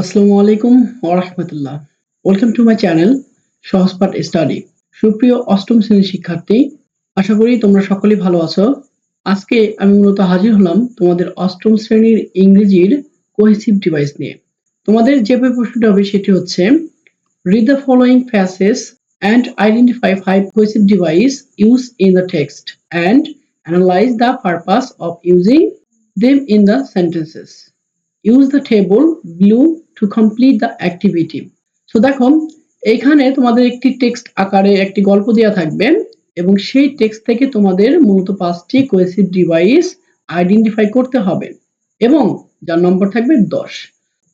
আসসালামু আলাইকুম ওরহমতুল্লাহ welcome to my channel Sahajpath study সুপ্রিয় অষ্টম শ্রেণির শিক্ষার্থী, আশা করি তোমরা সকলেই ভালো আছো। আজকে আমি মূলত হাজির হলাম তোমাদের অষ্টম শ্রেণির ইংরেজির কোহেসিভ ডিভাইস নিয়ে। তোমাদের যে প্রশ্নটা হবে সেটি হচ্ছে read the following passage and identify five cohesive device use in the text and analyze the purpose of using them in the sentences use the table below to complete the activity so দেখো এখানে তোমাদের একটি text আকারে একটি গল্প দেওয়া থাকবে এবং সেই টেক্সট থেকে তোমাদের মূলত পাঁচটি কোয়েসিভ ডিভাইস আইডেন্টিফাই করতে হবে এবং যার নম্বর থাকবে দশ।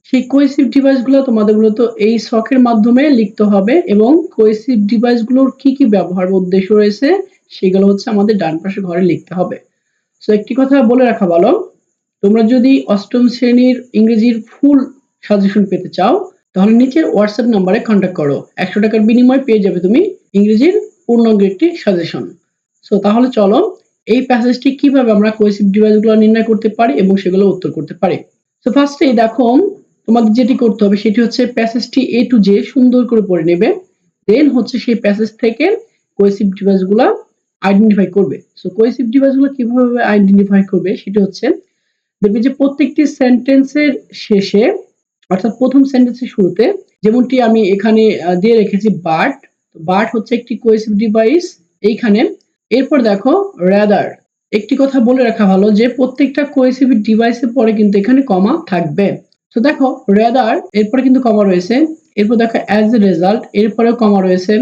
সেই কোয়েসিভ ডিভাইসগুলো তোমাদের মূলত এই শখের মাধ্যমে লিখতে হবে এবং কোয়েসিভ ডিভাইসগুলোর কি কি ব্যবহার উদ্দেশ্য রয়েছে সেগুলো হচ্ছে আমাদের ডান পাশে ঘরে লিখতে হবে। সো একটি কথা বলে রাখা ভালো, তোমরা যদি অষ্টম শ্রেণির ইংরেজির ফুল সাজেশন পেতে চাও, তাহলে নিচের হোয়াটসঅ্যাপ নাম্বারে কন্ট্যাক্ট করো। একশো টাকার বিনিময়ে পেয়ে যাবে তুমি ইংরেজির পূর্ণাঙ্গ একটি সাজেশন সো তাহলে চলো, এই প্যাসেজটি কীভাবে আমরা কোয়েসিভ ডিভাইসগুলো নির্ণয় করতে পারি এবং সেগুলো উত্তর করতে পারি? তো ফার্স্টে দেখো, তোমাদের যেটি করতে হবে সেটি হচ্ছে প্যাসেজটি এ টু জে সুন্দর করে পড়ে নেবে দেন হচ্ছে সেই প্যাসেজ থেকে কোয়েসিভ ডিভাইসগুলো আইডেন্টিফাই করবে। সো কোয়েসিভ ডিভাইসগুলো কীভাবে আইডেন্টিফাই করবে? সেটি হচ্ছে, দেখবে যে প্রত্যেকটি সেন্টেন্সের শেষে অর্থাৎ প্রথম সেন্টেন্সের শুরুতে, যেমনটি আমি এখানে দিয়ে রেখেছি বাট বাট হচ্ছে একটি কোয়েসিভ ডিভাইস এইখানে। এরপর দেখো রেদার একটি কথা বলে রাখা ভালো যে প্রত্যেকটা কোয়েসিভ ডিভাইসের পরে কিন্তু এখানে কমা থাকবে। তো দেখো রেদার এরপরে কিন্তু কমা রয়েছে। এরপর দেখো অ্যাজ এ রেজাল্ট এরপরেও কমা রয়েছে।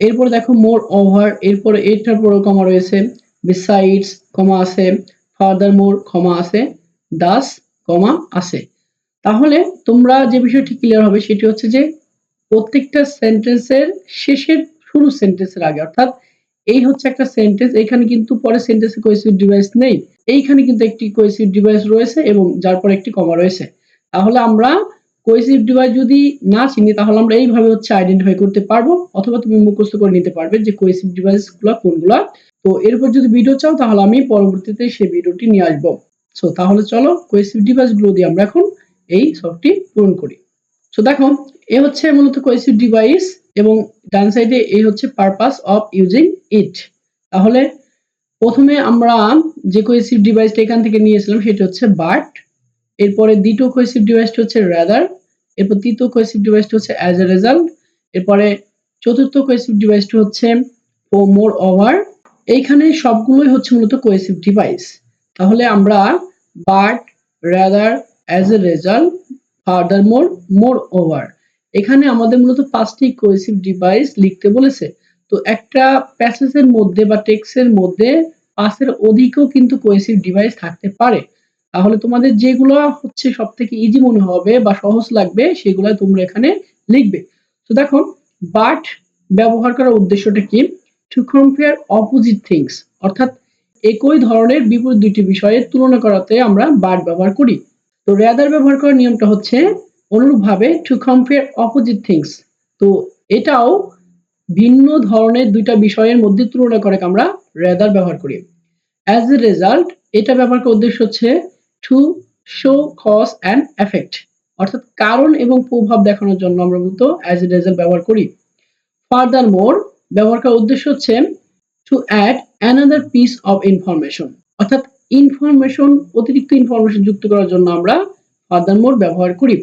এরপর দেখো মোর ওভার এরপরে এটার পরেও কমা রয়েছে। বিসাইডস কমা আছে। ফার্দার মোর কমা আছে। দাস কমা আছে। তাহলে তোমরা যে বিষয়টি ক্লিয়ার হবে সেটি হচ্ছে যে প্রত্যেকটা সেন্টেন্সের শেষের শুরু সেন্টেন্সের আগে, অর্থাৎ এই হচ্ছে একটা সেন্টেন্স এখানে কিন্তু পরে সেন্টেন্সে কোয়েসিভ ডিভাইস নেই, এইখানে কিন্তু একটি কোয়েসিভ ডিভাইস রয়েছে এবং যার পর একটি কমা রয়েছে। তাহলে আমরা কোয়েসিভ ডিভাইস যদি না চিনি, তাহলে আমরা এইভাবে হচ্ছে আইডেন্টিফাই করতে পারব, অথবা তুমি মুখস্থ করে নিতে পারবে যে কোয়েসিভ ডিভাইসগুলো কোনগুলো। তো এরপর যদি ভিডিও চাও, তাহলে আমি পরবর্তীতে সেই ভিডিওটি নিয়ে আসব। সো তাহলে চলো কোয়েসিভ ডিভাইসগুলো দিয়ে আমরা এখন এই সবটি পূরণ করি। সো দেখো, এ হচ্ছে মূলত কোয়েসিভ ডিভাইস এবং ডান সাইডে এই হচ্ছে পারপাস অফ ইউজিং ইট তাহলে, প্রথমে আমরা যে কোয়েসিভ ডিভাইসটা এখান থেকে নিয়েছিলাম, সেটা হচ্ছে বাট এরপরে দ্বিতীয় কোয়েসিভ ডিভাইসটা হচ্ছে রাদার এরপর তৃতীয় কোয়েসিভ ডিভাইসটা হচ্ছে অ্যাজ এ রেজাল্ট এরপরে চতুর্থ কোয়েসিভ ডিভাইসটা হচ্ছে ও মোর ওভার। এইখানে সবগুলোই হচ্ছে মূলত কোয়েসিভ ডিভাইস তাহলে আমরা but rather as a result furthermore moreover এখানে আমাদের মূলত পাঁচটি কোয়েসিভ ডিভাইস লিখতে বলেছে। তো একটা প্যাসেজের মধ্যে বা টেক্সের মধ্যে পাঁচের অধিকও কিন্তু কোয়েসিভ ডিভাইস থাকতে পারে। তাহলে তোমাদের যেগুলো হচ্ছে সব থেকে ইজি মনে হবে বা সহজ লাগবে, সেগুলো তোমরা এখানে লিখবে। তো দেখো বাট ব্যবহার করার উদ্দেশ্যটা কি? টু কম্পেয়ার অপোজিট থিংস অর্থাৎ একই ধরনের বিপরীত দুইটি বিষয়ের তুলনা করাতে আমরা বাট ব্যবহার করি। তো রেদার ব্যবহার করার নিয়মটা হচ্ছে অনুরূপভাবে টু কম্পেয়ার অপোজিট থিংস তো এটাও ভিন্ন ধরনের দুইটা বিষয়ের মধ্যে তুলনা করে আমরা রেদার ব্যবহার করি। অ্যাজ এ রেজাল্ট এটা ব্যবহার করার উদ্দেশ্য হচ্ছে to show cause and effect অর্থাৎ কারণ এবং প্রভাব দেখানোর জন্য আমরা মূলত অ্যাজ এ রেজাল্ট ব্যবহার করি। ফার্দার মোর ব্যবহার করার উদ্দেশ্য হচ্ছে to add another piece of information অর্থাৎ ইনফরমেশন অতিরিক্ত ইনফরমেশন যুক্ত করার জন্য আমরা ফার্দার মোর ব্যবহার করি।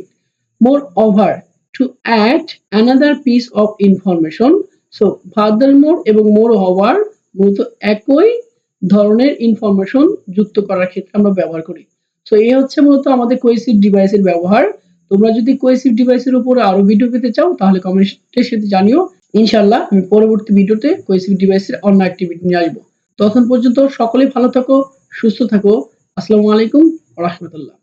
Moreover to add another piece of information so furthermore এবং মোর ওভার মূলত একই ধরনের ইনফরমেশন যুক্ত করার ক্ষেত্রে আমরা ব্যবহার করি। সো এই হচ্ছে মূলত আমাদের কোয়েসিভ ডিভাইসের ব্যবহার। তোমরা যদি কোয়েসিভ ডিভাইসের উপরে আরও ভিডিও পেতে চাও, তাহলে কমেন্টের সাথে জানিও। ইনশাল্লাহ আমি পরবর্তী ভিডিওতে কোয়েসিভ ডিভাইসের অন্য অ্যাক্টিভিটি নিয়ে আসব। তখন পর্যন্ত সকলেই ভালো থাকো। সুস্থ থাকো। আসসালামু আলাইকুম রহমতুল্লাহ।